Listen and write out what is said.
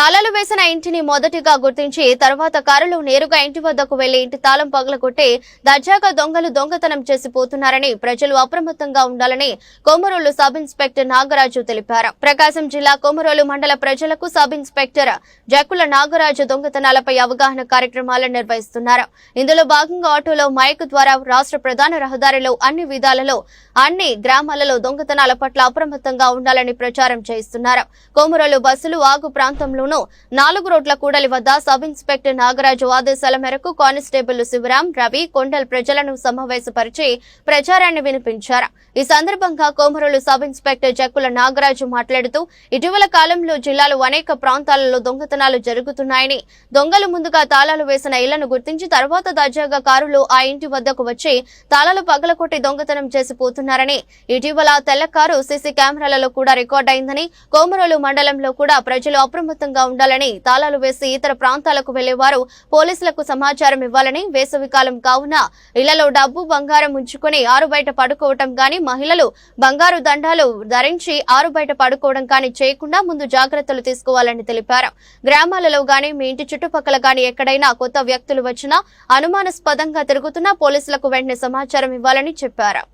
తాళాలు వేసిన ఇంటిని మొదటిగా గుర్తించి తర్వాత కారులో నేరుగా ఇంటి వద్దకు వెళ్ళి ఇంటి తాళం పగలగొట్టి దర్జాగా దొంగలు దొంగతనం చేసి పోతున్నారని ప్రజలు అప్రమత్తంగా ఉండాలని కొమరోలు సబ్ ఇన్స్పెక్టర్ నాగరాజు తెలిపారు. ప్రకాశం జిల్లా కొమరోలు మండల ప్రజలకు సబ్ ఇన్స్పెక్టర్ జకుల నాగరాజు దొంగతనాలపై అవగాహన కార్యక్రమాలను నిర్వహిస్తున్నారు. ఇందులో భాగంగా ఆటోలో మైక్ ద్వారా రాష్ట్ర ప్రధాన రహదారిలో అన్ని విధాలలో అన్ని గ్రామాలలో దొంగతనాల పట్ల అప్రమత్తంగా ఉండాలని ప్రచారం చేయిస్తున్నారు. కోమరోలు బస్సులు ఆగు ప్రాంతంలోనూ నాలుగు రోడ్ల కూడలి వద్ద సబ్ ఇన్స్పెక్టర్ నాగరాజు ఆదేశాల మేరకు కానిస్టేబుల్ శివరాం రవి కొండల్ ప్రజలను సమావేశపరిచి ప్రచారాన్ని వినిపించారు. ఈ సందర్భంగా కోమరులు సబ్ ఇన్స్పెక్టర్ జక్కుల నాగరాజు మాట్లాడుతూ ఇటీవల కాలంలో జిల్లాలో అనేక ప్రాంతాలలో దొంగతనాలు జరుగుతున్నాయని దొంగలు ముందుగా తాళాలు వేసిన ఇళ్ళను గుర్తించి తర్వాత తాజాగా కారులో ఆ ఇంటి వద్దకు వచ్చి తాళాలు పగలకొట్టి దొంగతనం చేసి పోతున్నారని ఇటీవల తెల్ల కారు సీసీ కెమెరాలలో కూడా రికార్డ్ అయిందని కోమరోలు మండలంలో కూడా ప్రజలు అప్రమత్తంగా ఉండాలని తాళాలు వేసి ఇతర ప్రాంతాలకు వెళ్ళేవారు పోలీసులకు సమాచారం ఇవ్వాలని వేసవికాలం కావున ఇళ్ళలో డబ్బు బంగారం ఉంచుకొని ఆరు బయట పడుకోవటం గాని మహిళలు బంగారు దండాలు ధరించి ఆరు బయట పడుకోవడం కానీ చేయకుండా ముందు జాగ్రత్తలు తీసుకోవాలని తెలిపారు. గ్రామాలలో గాని మీ ఇంటి చుట్టుపక్కల గాని ఎక్కడైనా కొత్త వ్యక్తులు వచ్చినా అనుమానాస్పదంగా తిరుగుతున్నా పోలీసులకు వెంటనే సమాచారం ఇవ్వాలని చెప్పారు.